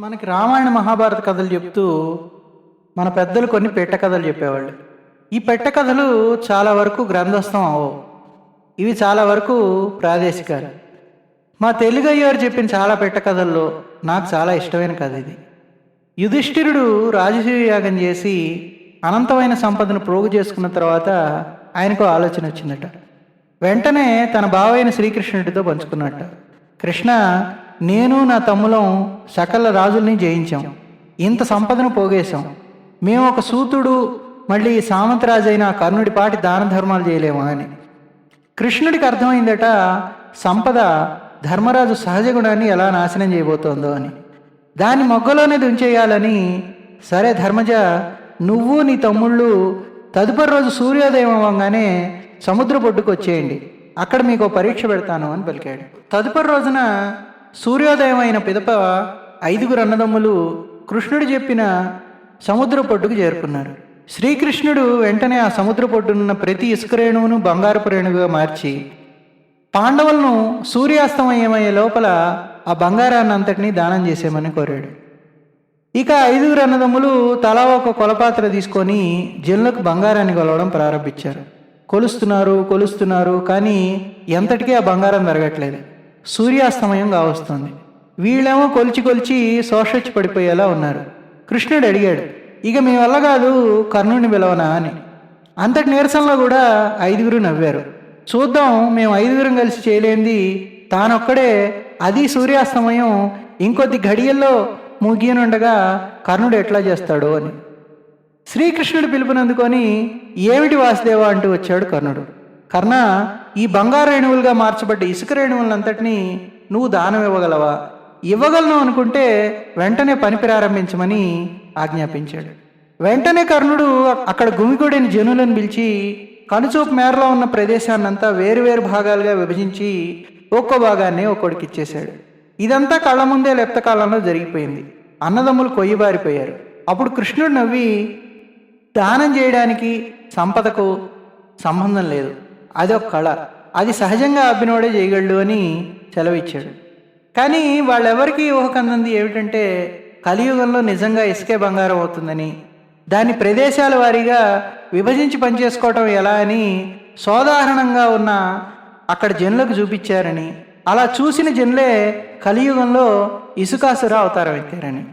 మనకి రామాయణ మహాభారత కథలు చెప్తూ మన పెద్దలు కొన్ని పెట్ట కథలు చెప్పేవాళ్ళు. ఈ పెట్ట కథలు చాలా వరకు గ్రంథస్థం అవవు ఇవి చాలా వరకు ప్రాదేశికాలు. మా తెలుగు అయ్యారు చెప్పిన చాలా పెట్ట కథల్లో నాకు చాలా ఇష్టమైన కథ ఇది. యుధిష్ఠిరుడు రాజసూయ యాగం చేసి అనంతమైన సంపదను ప్రోగు చేసుకున్న తర్వాత ఆయనకు ఆలోచన వచ్చిందట. వెంటనే తన బావైన శ్రీకృష్ణుడితో పంచుకున్నట్ట. కృష్ణ నేను నా తమ్ములం సకల రాజుల్ని జయించాం. ఇంత సంపదను పోగేశాం. మేము ఒక సూతుడు మళ్ళీ సామంతరాజైన కర్ణుడి పాటి దాన ధర్మాలు చేయలేమా అని. కృష్ణుడికి అర్థమైందట సంపద ధర్మరాజు సహజ గుణాన్ని ఎలా నాశనం చేయబోతోందో అని. దాన్ని మొగ్గలోనే దుంచేయాలని సరే ధర్మజ నువ్వు నీ తమ్ముళ్ళు తదుపరి రోజు సూర్యోదయం అవ్వగానే సముద్ర బొడ్డుకు వచ్చేయండి అక్కడ మీకు పరీక్ష పెడతాను అని పలికాడు. తదుపరి రోజున సూర్యోదయం అయిన పిదప ఐదుగురు అన్నదమ్ములు కృష్ణుడు చెప్పిన సముద్ర పొడ్డుకు చేరుకున్నారు. శ్రీకృష్ణుడు వెంటనే ఆ సముద్ర పొడ్డునున్న ప్రతి ఇసుక రేణువును బంగారపు రేణువుగా మార్చి పాండవులను సూర్యాస్తమయమయ్యే లోపల ఆ బంగారాన్ని అంతటినీ దానం చేసేమని కోరాడు. ఇక ఐదుగురు అన్నదమ్ములు తలా ఒక కొలపాత్ర తీసుకొని జనులకు బంగారాన్ని కొలవడం ప్రారంభించారు. కొలుస్తున్నారు కొలుస్తున్నారు కానీ ఎంతటికీ ఆ బంగారం జరగట్లేదు సూర్యాస్తమయం కావస్తుంది. వీళ్ళేమో కొలిచి కొలిచి శోషొచ్చి పడిపోయేలా ఉన్నారు. కృష్ణుడు అడిగాడు ఇక మీ వల్ల కాదు కర్ణుడిని పిలవనా? అని. అంతటి నీరసంలో కూడా ఐదుగురు నవ్వారు. చూద్దాం మేము ఐదుగురం కలిసి చేయలేంది. తానొక్కడే అది సూర్యాస్తమయం ఇంకొద్ది ఘడియల్లో ముగియనుండగా కర్ణుడు ఎట్లా చేస్తాడు అని. శ్రీకృష్ణుడు పిలుపునందుకొని ఏమిటి వాసుదేవ? అంటూ వచ్చాడు కర్ణుడు. కర్ణ ఈ బంగారు రేణువులుగా మార్చబడ్డ ఇసుక రేణువులంతటినీ నువ్వు దానం ఇవ్వగలవా? ఇవ్వగలను అనుకుంటే వెంటనే పని ప్రారంభించమని ఆజ్ఞాపించాడు. వెంటనే కర్ణుడు అక్కడ గుమిగూడిన జనులను పిలిచి కనుచూపు మేరలో ఉన్న ప్రదేశాన్నంతా వేరువేరు భాగాలుగా విభజించి ఒక్కో భాగాన్ని ఒక్కొడికి ఇచ్చేశాడు. ఇదంతా కళ్ళ ముందే లెప్త కాలంలో జరిగిపోయింది. అన్నదమ్ములు కొయ్యబారిపోయారు. అప్పుడు కృష్ణుడు నవ్వి దానం చేయడానికి సంపదకు సంబంధం లేదు. అది ఒక కళ. అది సహజంగా అబ్బినోడే చేయగలడు అని సెలవిచ్చాడు. కానీ వాళ్ళెవరికీ ఊహకందంది ఏమిటంటే కలియుగంలో నిజంగా ఇసుకే బంగారం అవుతుందని దాని ప్రదేశాల వారీగా విభజించి పనిచేసుకోవటం ఎలా అని సోదాహరణంగా ఉన్న అక్కడ జనులకు చూపించారని అలా చూసిన జనులే కలియుగంలో ఇసుకాసుర అవతారం ఎత్తారని